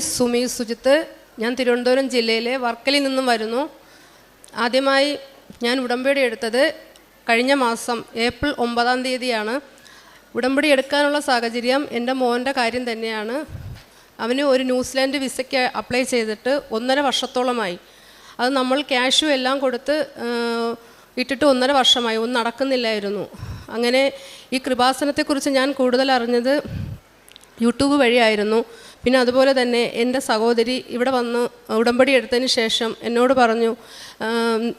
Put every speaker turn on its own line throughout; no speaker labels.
സുമി സുജിത്ത് ഞാൻ തിരുവനന്തപുരം ജില്ലയിലെ വർക്കലിൽ നിന്നും വരുന്നു. ആദ്യമായി ഞാൻ ഉടമ്പടി എടുത്തത് കഴിഞ്ഞ മാസം ഏപ്രിൽ ഒമ്പതാം തീയതിയാണ്. ഉടമ്പടി എടുക്കാനുള്ള സാഹചര്യം എന്റെ മോന്റെ കാര്യം തന്നെയാണ്. അവന് ഒരു ന്യൂസിലാൻഡ് വിസയ്ക്ക് അപ്ലൈ ചെയ്തിട്ട് ഒന്നര വർഷത്തോളമായി. അത് നമ്മൾ ക്യാഷും എല്ലാം കൊടുത്ത് ഇട്ടിട്ട് ഒന്നര വർഷമായി. ഒന്നും നടക്കുന്നില്ലായിരുന്നു. അങ്ങനെ ഈ കൃപാസനത്തെക്കുറിച്ച് ഞാൻ കൂടുതൽ അറിഞ്ഞത് യൂട്യൂബ് വഴിയായിരുന്നു. പിന്നെ അതുപോലെ തന്നെ എന്റെ സഹോദരി ഇവിടെ വന്ന് ഉടമ്പടി എടുത്തതിന് ശേഷം എന്നോട് പറഞ്ഞു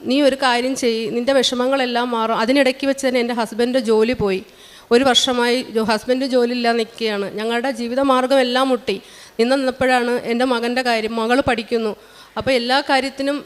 നീ ഒരു കാര്യം ചെയ്യ് നിന്റെ വിഷമങ്ങളെല്ലാം മാറും. അതിനിടയ്ക്ക് വെച്ച് തന്നെ എന്റെ ഹസ്ബൻഡ് ജോലി പോയി. ഒരു വർഷമായി ഹസ്ബൻഡ് ജോലി ഇല്ലാതെ നിൽക്കുകയാണ്. ഞങ്ങളുടെ ജീവിതമാർഗം എല്ലാം മുട്ടി. നിന്നപ്പോഴാണ് എന്റെ മകന്റെ കാര്യം മകൾ പഠിക്കുന്നു. അപ്പോൾ എല്ലാ കാര്യത്തിനും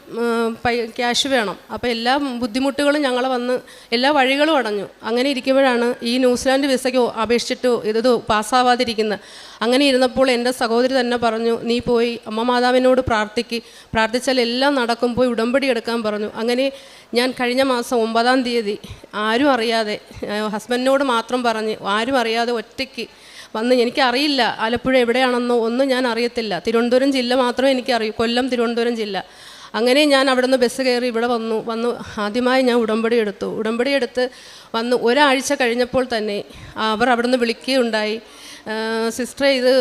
ക്യാഷ് വേണം. അപ്പോൾ എല്ലാ ബുദ്ധിമുട്ടുകളും ഞങ്ങളെ വന്ന് എല്ലാ വഴികളും അടഞ്ഞു. അങ്ങനെ ഇരിക്കുമ്പോഴാണ് ഈ ന്യൂസിലാൻഡ് വിസയ്ക്ക് അപേക്ഷിച്ചിട്ട് ഇത് പാസ്സാവാതിരിക്കുന്നത്. അങ്ങനെ ഇരുന്നപ്പോൾ എന്റെ സഹോദരി തന്നെ പറഞ്ഞു നീ പോയി അമ്മ മാതാവിനോട് പ്രാർത്ഥിക്ക്. പ്രാർത്ഥിച്ചാൽ എല്ലാം നടക്കും. പോയി ഉടമ്പടി എടുക്കാൻ പറഞ്ഞു. അങ്ങനെ ഞാൻ കഴിഞ്ഞ മാസം ഒമ്പതാം തീയതി ആരും അറിയാതെ ഹസ്ബൻഡിനോട് മാത്രം പറഞ്ഞ് ആരും അറിയാതെ ഒറ്റയ്ക്ക് വന്ന് എനിക്കറിയില്ല ആലപ്പുഴ എവിടെയാണെന്നോ ഒന്നും ഞാൻ അറിയത്തില്ല. തിരുവനന്തപുരം ജില്ല മാത്രമേ എനിക്കറിയൂ. കൊല്ലം തിരുവനന്തപുരം ജില്ല. അങ്ങനെ ഞാൻ അവിടെ നിന്ന് ബസ് കയറി ഇവിടെ വന്നു. വന്നു ആദ്യമായി ഞാൻ ഉടമ്പടി എടുത്തു. ഉടമ്പടി എടുത്ത് വന്ന് ഒരാഴ്ച കഴിഞ്ഞപ്പോൾ തന്നെ അവർ അവിടെ നിന്ന് വിളിക്കുകയുണ്ടായി സിസ്റ്ററെ ഇത്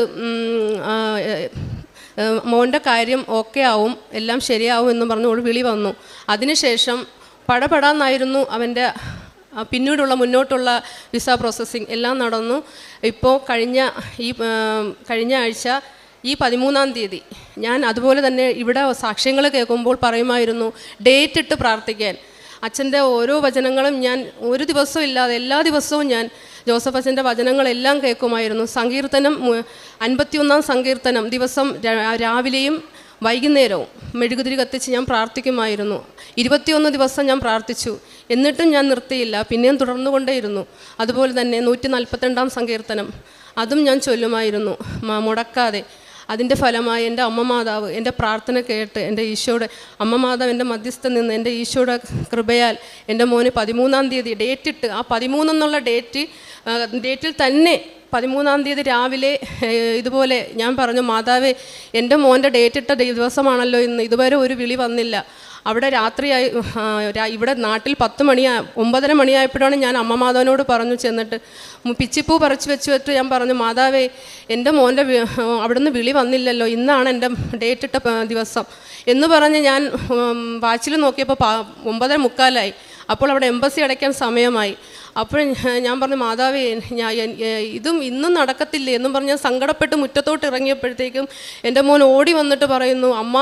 മോന്റെ കാര്യം ഓക്കെ ആവും എല്ലാം ശരിയാവും എന്ന് പറഞ്ഞു വിളി വന്നു. അതിനുശേഷം പടപടാന്നായിരുന്നു അവന്റെ പിന്നീടുള്ള മുന്നോട്ടുള്ള വിസ പ്രോസസ്സിങ് എല്ലാം നടന്നു. ഇപ്പോൾ കഴിഞ്ഞ ഈ കഴിഞ്ഞ ആഴ്ച ഈ പതിമൂന്നാം തീയതി ഞാൻ അതുപോലെ തന്നെ ഇവിടെ സാക്ഷ്യങ്ങൾ കേൾക്കുമ്പോൾ പറയുമായിരുന്നു ഡേറ്റ് ഇട്ട് പ്രാർത്ഥിക്കാൻ. അച്ഛന്റെ ഓരോ വചനങ്ങളും ഞാൻ ഒരു ദിവസവും ഇല്ലാതെ എല്ലാ ദിവസവും ഞാൻ ജോസഫ് അച്ഛന്റെ വചനങ്ങളെല്ലാം കേൾക്കുമായിരുന്നു. സങ്കീർത്തനം അൻപത്തിയൊന്നാം സങ്കീർത്തനം ദിവസം രാവിലെയും വൈകുന്നേരവും മെഴുകുതിരി കത്തിച്ച് ഞാൻ പ്രാർത്ഥിക്കുമായിരുന്നു. ഇരുപത്തിയൊന്ന് ദിവസം ഞാൻ പ്രാർത്ഥിച്ചു. എന്നിട്ടും ഞാൻ നിർത്തിയില്ല. പിന്നെയും തുടർന്നുകൊണ്ടേയിരുന്നു. അതുപോലെ തന്നെ നൂറ്റി നാൽപ്പത്തിരണ്ടാം സങ്കീർത്തനം. അതും ഞാൻ ചൊല്ലുമായിരുന്നു. മുടക്കാതെ. അതിന്റെ ഫലമായി എന്റെ അമ്മ മാതാവ് എന്റെ പ്രാർത്ഥന കേട്ട് എന്റെ ഈശോയുടെ അമ്മ മാതാവ് എന്റെ മധ്യസ്ഥ നിന്ന് എന്റെ ഈശോയുടെ കൃപയാൽ എന്റെ മോന് പതിമൂന്നാം തീയതി ഡേറ്റ് ഇട്ട് ആ പതിമൂന്നെന്നുള്ള ഡേറ്റ് ഡേറ്റിൽ തന്നെ പതിമൂന്നാം തീയതി രാവിലെ ഇതുപോലെ ഞാൻ പറഞ്ഞു മാതാവേ എന്റെ മോന്റെ ഡേറ്റ് ഇട്ട ദിവസമാണല്ലോ ഇന്ന്. ഇതുവരെ ഒരു വിളി വന്നില്ല. അവിടെ രാത്രിയായി ഇവിടെ നാട്ടിൽ പത്ത് മണിയാ ഒമ്പതര മണിയായപ്പോഴാണ് ഞാൻ അമ്മ മാതാവിനോട് പറഞ്ഞു ചെന്നിട്ട് പിച്ചിപ്പൂ പറിച്ചു വെച്ച് വെച്ച് ഞാൻ പറഞ്ഞു മാതാവേ എന്റെ മോന്റെ അവിടുന്ന് വിളി വന്നില്ലല്ലോ ഇന്നാണ് എന്റെ ഡേറ്റ് ഇട്ട ദിവസം. എന്ന് പറഞ്ഞ് ഞാൻ വാച്ചിൽ നോക്കിയപ്പോൾ ഒമ്പതര മുക്കാലായി. അപ്പോൾ അവിടെ എംബസി അടയ്ക്കാൻ സമയമായി. അപ്പോൾ ഞാൻ പറഞ്ഞു മാതാവേ ഞാൻ ഇതും ഇന്നും നടക്കത്തില്ലേ? എന്നും പറഞ്ഞ് സങ്കടപ്പെട്ട് മുറ്റത്തോട്ട് ഇറങ്ങിയപ്പോഴത്തേക്കും എന്റെ മോൻ ഓടി വന്നിട്ട് പറയുന്നു അമ്മ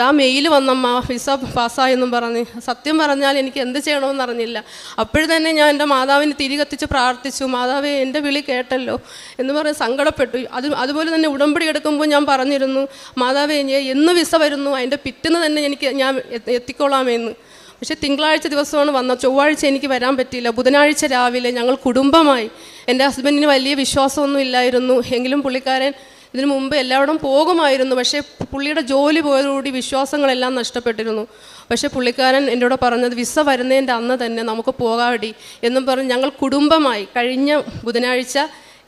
ദാ മെയിൽ വന്നമ്മ വിസ പാസ്സായെന്നും പറഞ്ഞ്. സത്യം പറഞ്ഞാൽ എനിക്ക് എന്ത് ചെയ്യണമെന്ന് അറിഞ്ഞില്ല. അപ്പോഴും തന്നെ ഞാൻ എന്റെ മാതാവിന് തിരികത്തിച്ച് പ്രാർത്ഥിച്ചു മാതാവേ എന്റെ വിളി കേട്ടല്ലോ. എന്ന് പറഞ്ഞ് സങ്കടപ്പെട്ടു. അത് അതുപോലെ തന്നെ ഉടമ്പടി എടുക്കുമ്പോൾ ഞാൻ പറഞ്ഞിരുന്നു മാതാവേ എന്ന് വിസ വരുന്നു അതിന്റെ പിറ്റേന്ന് തന്നെ എനിക്ക് ഞാൻ എത്തിക്കോളാമെന്ന് പക്ഷെ തിങ്കളാഴ്ച ദിവസമാണ് വന്നത്. ചൊവ്വാഴ്ച എനിക്ക് വരാൻ പറ്റിയില്ല. ബുധനാഴ്ച രാവിലെ ഞങ്ങൾ കുടുംബമായി. എന്റെ ഹസ്ബൻഡിന് വലിയ വിശ്വാസമൊന്നും ഇല്ലായിരുന്നു. എങ്കിലും പുള്ളിക്കാരൻ ഇതിനു മുമ്പ് എല്ലായിടവും പോകുമായിരുന്നു. പക്ഷേ പുള്ളിയുടെ ജോലി പോയതോടുകൂടി വിശ്വാസങ്ങളെല്ലാം നഷ്ടപ്പെട്ടിരുന്നു. പക്ഷേ പുള്ളിക്കാരൻ എന്നോട് പറഞ്ഞത് വിസ വരുന്നതിന്റെ അന്ന് തന്നെ നമുക്ക് പോകാടി എന്നും പറഞ്ഞ് ഞങ്ങൾ കുടുംബമായി കഴിഞ്ഞ ബുധനാഴ്ച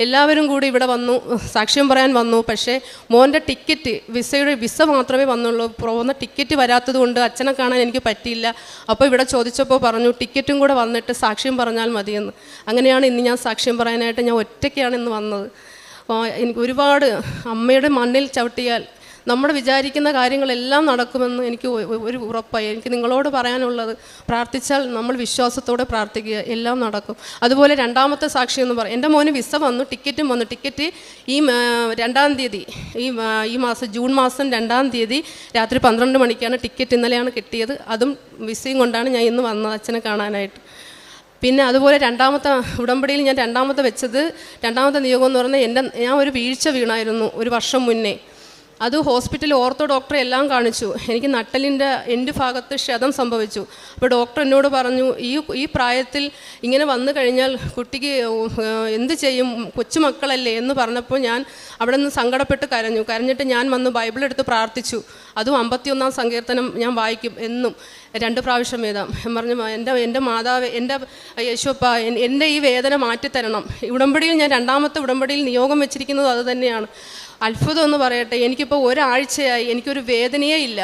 എല്ലാവരും കൂടി ഇവിടെ വന്നു സാക്ഷ്യം പറയാൻ വന്നു. പക്ഷേ മോന്റെ ടിക്കറ്റ് വിസയുടെ വിസ മാത്രമേ വന്നുള്ളൂ. പോകുന്ന ടിക്കറ്റ് വരാത്തത് കൊണ്ട് അച്ഛനെ കാണാൻ എനിക്ക് പറ്റിയില്ല. അപ്പോൾ ഇവിടെ ചോദിച്ചപ്പോൾ പറഞ്ഞു ടിക്കറ്റും കൂടെ വന്നിട്ട് സാക്ഷ്യം പറഞ്ഞാൽ മതിയെന്ന്. അങ്ങനെയാണ് ഇന്ന് ഞാൻ സാക്ഷ്യം പറയാനായിട്ട് ഞാൻ ഒറ്റയ്ക്കാണ് ഇന്ന് വന്നത്. എനിക്ക് ഒരുപാട് അമ്മയുടെ മണ്ണിൽ ചവിട്ടിയാൽ നമ്മൾ വിചാരിക്കുന്ന കാര്യങ്ങളെല്ലാം നടക്കുമെന്ന് എനിക്ക് ഒരു ഉറപ്പായി. എനിക്ക് നിങ്ങളോട് പറയാനുള്ളത് പ്രാർത്ഥിച്ചാൽ നമ്മൾ വിശ്വാസത്തോടെ പ്രാർത്ഥിക്കുക. എല്ലാം നടക്കും. അതുപോലെ രണ്ടാമത്തെ സാക്ഷി എന്ന് പറയും എന്റെ മോന് വിസ വന്നു ടിക്കറ്റും വന്നു. ടിക്കറ്റ് ഈ രണ്ടാം തീയതി ഈ ഈ മാസം ജൂൺ മാസം രണ്ടാം തീയതി രാത്രി പന്ത്രണ്ട് മണിക്കാണ് ടിക്കറ്റ് ഇന്നലെയാണ് കിട്ടിയത്. അതും വിസയും കൊണ്ടാണ് ഞാൻ ഇന്ന് വന്നത് അച്ഛനെ കാണാനായിട്ട്. പിന്നെ അതുപോലെ രണ്ടാമത്തെ ഉടമ്പടിയിൽ ഞാൻ രണ്ടാമത്തെ വെച്ചത് രണ്ടാമത്തെ നിയോഗം എന്ന് പറഞ്ഞാൽ എന്റെ ഞാൻ ഒരു വീഴ്ച വീണായിരുന്നു ഒരു വർഷം മുന്നേ. അത് ഹോസ്പിറ്റലിൽ ഓർത്തോ ഡോക്ടറെ എല്ലാം കാണിച്ചു. എനിക്ക് നട്ടലിന്റെ എന്റെ ഭാഗത്ത് ക്ഷതം സംഭവിച്ചു. അപ്പോൾ ഡോക്ടർ എന്നോട് പറഞ്ഞു ഈ ഈ പ്രായത്തിൽ ഇങ്ങനെ വന്നു കഴിഞ്ഞാൽ കുട്ടിക്ക് എന്ത് ചെയ്യും? കൊച്ചുമക്കളല്ലേ? എന്ന് പറഞ്ഞപ്പോൾ ഞാൻ അവിടെ നിന്ന് സങ്കടപ്പെട്ട് കരഞ്ഞു. കരഞ്ഞിട്ട് ഞാൻ വന്ന് ബൈബിൾ എടുത്ത് പ്രാർത്ഥിച്ചു. അതും അമ്പത്തിയൊന്നാം സങ്കീർത്തനം ഞാൻ വായിക്കും എന്നും രണ്ട് പ്രാവശ്യം വേദം പറഞ്ഞു എന്റെ എന്റെ മാതാവ് എന്റെ യേശുപ്പ എന്റെ ഈ വേദന മാറ്റിത്തരണം. ഉടമ്പടിയിൽ ഞാൻ രണ്ടാമത്തെ ഉടമ്പടിയിൽ നിയോഗം വെച്ചിരിക്കുന്നത് അത് തന്നെയാണ്. അത്ഭുതം എന്ന് പറയട്ടെ എനിക്കിപ്പോൾ ഒരാഴ്ചയായി എനിക്കൊരു വേദനയേ ഇല്ല.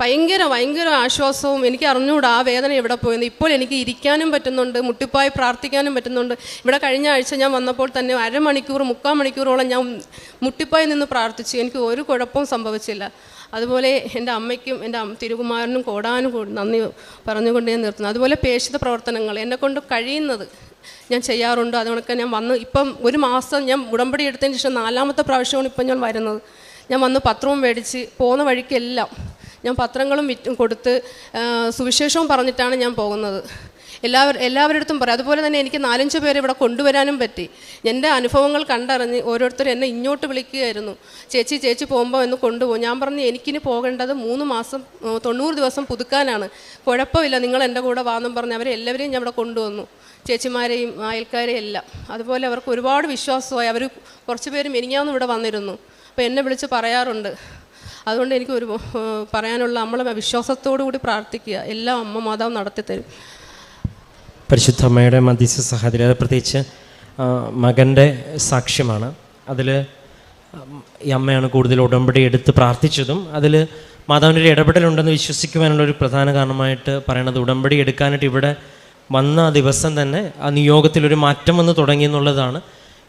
ഭയങ്കര ഭയങ്കര ആശ്വാസവും എനിക്ക് അറിഞ്ഞുകൂടാ ആ വേദന എവിടെ പോയെന്ന്. ഇപ്പോൾ എനിക്ക് ഇരിക്കാനും പറ്റുന്നുണ്ട് മുട്ടിപ്പായി പ്രാർത്ഥിക്കാനും പറ്റുന്നുണ്ട്. ഇവിടെ കഴിഞ്ഞ ആഴ്ച ഞാൻ വന്നപ്പോൾ തന്നെ അരമണിക്കൂർ മുക്കാൽ മണിക്കൂറോളം ഞാൻ മുട്ടിപ്പായി നിന്ന് പ്രാർത്ഥിച്ചു. എനിക്ക് ഒരു കുഴപ്പവും സംഭവിച്ചില്ല. അതുപോലെ എന്റെ അമ്മയ്ക്കും എന്റെ തിരുകുമാരനും കോടാനും നന്ദി പറഞ്ഞുകൊണ്ട് ഞാൻ നിർത്തുന്നു. അതുപോലെ പേശിത പ്രവർത്തനങ്ങൾ എന്നെക്കൊണ്ട് കഴിയുന്നത് ഞാൻ ചെയ്യാറുണ്ട്. അതുകൊണ്ടൊക്കെ ഞാൻ വന്ന് ഇപ്പം ഒരു മാസം ഞാൻ ഉടമ്പടി എടുത്തതിന് ശേഷം നാലാമത്തെ പ്രാവശ്യമാണ് ഇപ്പം ഞാൻ വരുന്നത്. ഞാൻ വന്ന് പത്രവും മേടിച്ച് പോകുന്ന വഴിക്കെല്ലാം ഞാൻ പത്രങ്ങളും വിറ്റ് കൊടുത്ത് സുവിശേഷവും പറഞ്ഞിട്ടാണ് ഞാൻ പോകുന്നത്. എല്ലാവരും എല്ലാവരുടെ പറയും. അതുപോലെ തന്നെ എനിക്ക് നാലഞ്ച് പേരെ ഇവിടെ കൊണ്ടുവരാനും പറ്റി. എന്റെ അനുഭവങ്ങൾ കണ്ടറിഞ്ഞ് ഓരോരുത്തരും എന്നെ ഇങ്ങോട്ട് വിളിക്കുകയായിരുന്നു. ചേച്ചി ചേച്ചി പോകുമ്പോൾ എന്ന് കൊണ്ടുപോകും. ഞാൻ പറഞ്ഞു എനിക്കിനി പോകേണ്ടത് മൂന്ന് മാസം തൊണ്ണൂറ് ദിവസം പുതുക്കാനാണ്. കുഴപ്പമില്ല നിങ്ങൾ എന്റെ കൂടെ വാന്നും പറഞ്ഞ് അവരെ എല്ലാവരെയും ഞാൻ ഇവിടെ കൊണ്ടുവന്നു. ചേച്ചിമാരെയും അയൽക്കാരെയും എല്ലാം. അതുപോലെ അവർക്ക് ഒരുപാട് വിശ്വാസമായി. അവർ കുറച്ച് പേരും മെനിങ്ങാന്നും ഇവിടെ വന്നിരുന്നു. അപ്പോൾ എന്നെ വിളിച്ച് പറയാറുണ്ട്. അതുകൊണ്ട് എനിക്ക് ഒരു പറയാനുള്ള നമ്മളെ വിശ്വാസത്തോടു കൂടി പ്രാർത്ഥിക്കുക. എല്ലാം അമ്മ മാതാവ് നടത്തിത്തരും.
പരിശുദ്ധ അമ്മയുടെ മധ്യസ്ഥ സഹോദരി അത് പ്രത്യേകിച്ച് മകന്റെ സാക്ഷ്യമാണ്. അതിൽ ഈ അമ്മയാണ് കൂടുതൽ ഉടമ്പടി എടുത്ത് പ്രാർത്ഥിച്ചതും അതിൽ മാതാവിന്റെ ഒരു ഇടപെടലുണ്ടെന്ന് വിശ്വസിക്കുവാനുള്ള ഒരു പ്രധാന കാരണമായിട്ട് പറയണത് ഉടമ്പടി എടുക്കാനായിട്ട് ഇവിടെ വന്ന ദിവസം തന്നെ ആ നിയോഗത്തിലൊരു മാറ്റം വന്ന് തുടങ്ങി എന്നുള്ളതാണ്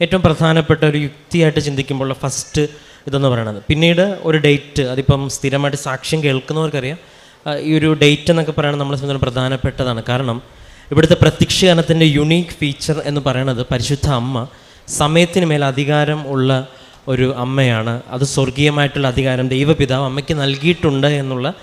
ഏറ്റവും പ്രധാനപ്പെട്ട ഒരു യുക്തിയായിട്ട് ചിന്തിക്കുമ്പോൾ ഫസ്റ്റ് ഇതെന്ന് പറയണത്. പിന്നീട് ഒരു ഡേറ്റ് അതിപ്പം സ്ഥിരമായിട്ട് സാക്ഷ്യം കേൾക്കുന്നവർക്കറിയാം. ഈ ഒരു ഡേറ്റ് എന്നൊക്കെ പറയുന്നത് നമ്മളെ സംബന്ധിച്ച് പ്രധാനപ്പെട്ടതാണ്. കാരണം ഇവിടുത്തെ പ്രത്യക്ഷീകരണത്തിന്റെ യുണീക്ക് ഫീച്ചർ എന്ന് പറയുന്നത് പരിശുദ്ധ അമ്മ സമയത്തിന് മേൽ അധികാരം ഉള്ള ഒരു അമ്മയാണ്. അത് സ്വർഗീയമായിട്ടുള്ള അധികാരം. ദൈവപിതാവ് അമ്മയ്ക്ക് നൽകിയിട്ടുണ്ട് എന്നുള്ള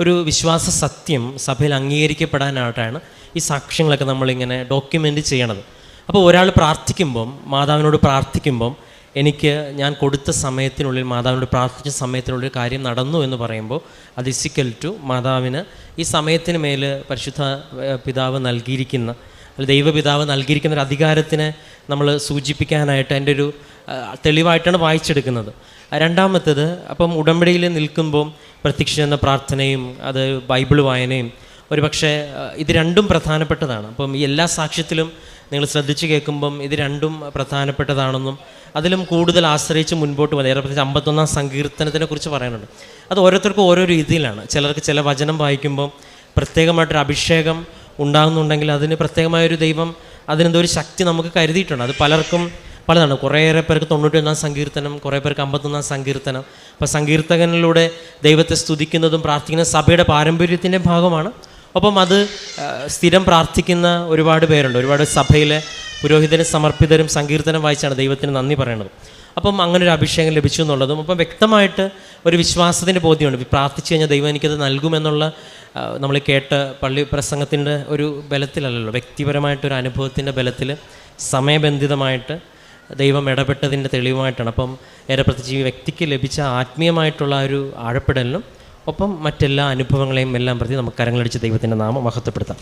ഒരു വിശ്വാസ സത്യം സഭയിൽ അംഗീകരിക്കപ്പെടാനായിട്ടാണ് ഈ സാക്ഷ്യങ്ങളൊക്കെ നമ്മളിങ്ങനെ ഡോക്യുമെന്റ് ചെയ്യണത്. അപ്പോൾ ഒരാൾ പ്രാർത്ഥിക്കുമ്പം മാതാവിനോട് പ്രാർത്ഥിക്കുമ്പം എനിക്ക് ഞാൻ കൊടുത്ത സമയത്തിനുള്ളിൽ മാതാവിനോട് പ്രാർത്ഥിച്ച സമയത്തിനുള്ളിൽ കാര്യം നടന്നു എന്ന് പറയുമ്പോൾ അത് ഇസിക്കൽ ടു മാതാവിന് ഈ സമയത്തിന് മേൽ പരിശുദ്ധ പിതാവ് നൽകിയിരിക്കുന്ന ദൈവപിതാവ് നൽകിയിരിക്കുന്ന ഒരു അധികാരത്തിനെ നമ്മൾ സൂചിപ്പിക്കാനായിട്ട് എന്റെ ഒരു തെളിവായിട്ടാണ് വായിച്ചെടുക്കുന്നത്. രണ്ടാമത്തേത് അപ്പം ഉടമ്പടിയിൽ നിൽക്കുമ്പോൾ പ്രത്യക്ഷ എന്ന പ്രാർത്ഥനയും അത് ബൈബിൾ വായനയും ഒരുപക്ഷെ പക്ഷേ ഇത് രണ്ടും പ്രധാനപ്പെട്ടതാണ്. അപ്പം ഈ എല്ലാ സാക്ഷ്യത്തിലും നിങ്ങൾ ശ്രദ്ധിച്ച് കേൾക്കുമ്പം ഇത് രണ്ടും പ്രധാനപ്പെട്ടതാണെന്നും അതിലും കൂടുതൽ ആശ്രയിച്ച് മുൻപോട്ട് ഏറെ പ്രത്യേകിച്ച് അമ്പത്തൊന്നാം സങ്കീർത്തനത്തിനെ കുറിച്ച് പറയാനുണ്ട്. അത് ഓരോരുത്തർക്കും ഓരോ രീതിയിലാണ്. ചിലർക്ക് ചില വചനം വായിക്കുമ്പോൾ പ്രത്യേകമായിട്ടൊരു അഭിഷേകം ഉണ്ടാകുന്നുണ്ടെങ്കിൽ അതിന് പ്രത്യേകമായൊരു ദൈവം അതിനെന്തോ ഒരു ശക്തി നമുക്ക് കരുതിയിട്ടുണ്ട്. അത് പലർക്കും പലതാണ്. കുറേയേറെ പേർക്ക് തൊണ്ണൂറ്റൊന്നാം സങ്കീർത്തനം കുറേ പേർക്ക് അമ്പത്തൊന്നാം സങ്കീർത്തനം. അപ്പോൾ സങ്കീർത്തകനിലൂടെ ദൈവത്തെ സ്തുതിക്കുന്നതും പ്രാർത്ഥിക്കുന്ന സഭയുടെ പാരമ്പര്യത്തിന്റെ ഭാഗമാണ് ഒപ്പം അത് സ്ഥിരം പ്രാർത്ഥിക്കുന്ന ഒരുപാട് പേരുണ്ട്. ഒരുപാട് സഭയിലെ പുരോഹിതരും സമർപ്പിതരും സങ്കീർത്തനം വായിച്ചാണ് ദൈവത്തിന് നന്ദി പറയണത് അപ്പം അങ്ങനെ ഒരു അഭിഷേകം ലഭിച്ചു എന്നുള്ളതും അപ്പം വ്യക്തമായിട്ട് ഒരു വിശ്വാസത്തിന്റെ ബോധ്യമുണ്ട്. പ്രാർത്ഥിച്ചു കഴിഞ്ഞാൽ ദൈവം എനിക്കത് നൽകുമെന്നുള്ള നമ്മൾ കേട്ട പള്ളി പ്രസംഗത്തിന്റെ ഒരു ബലത്തിലല്ലല്ലോ. വ്യക്തിപരമായിട്ടൊരു അനുഭവത്തിന്റെ ബലത്തിൽ സമയബന്ധിതമായിട്ട് ദൈവം ഇടപെട്ടതിന്റെ തെളിവുമായിട്ടാണ്. അപ്പം ഏറെ പ്രത്യേകിച്ച് ഈ വ്യക്തിക്ക് ലഭിച്ച ആത്മീയമായിട്ടുള്ള ഒരു ആഴപ്പെടലിനും ഒപ്പം മറ്റെല്ലാ അനുഭവങ്ങളെയും എല്ലാം പ്രതി നമുക്ക് കരങ്ങളടിച്ച് ദൈവത്തിന്റെ നാമം മഹത്വപ്പെടുത്താം.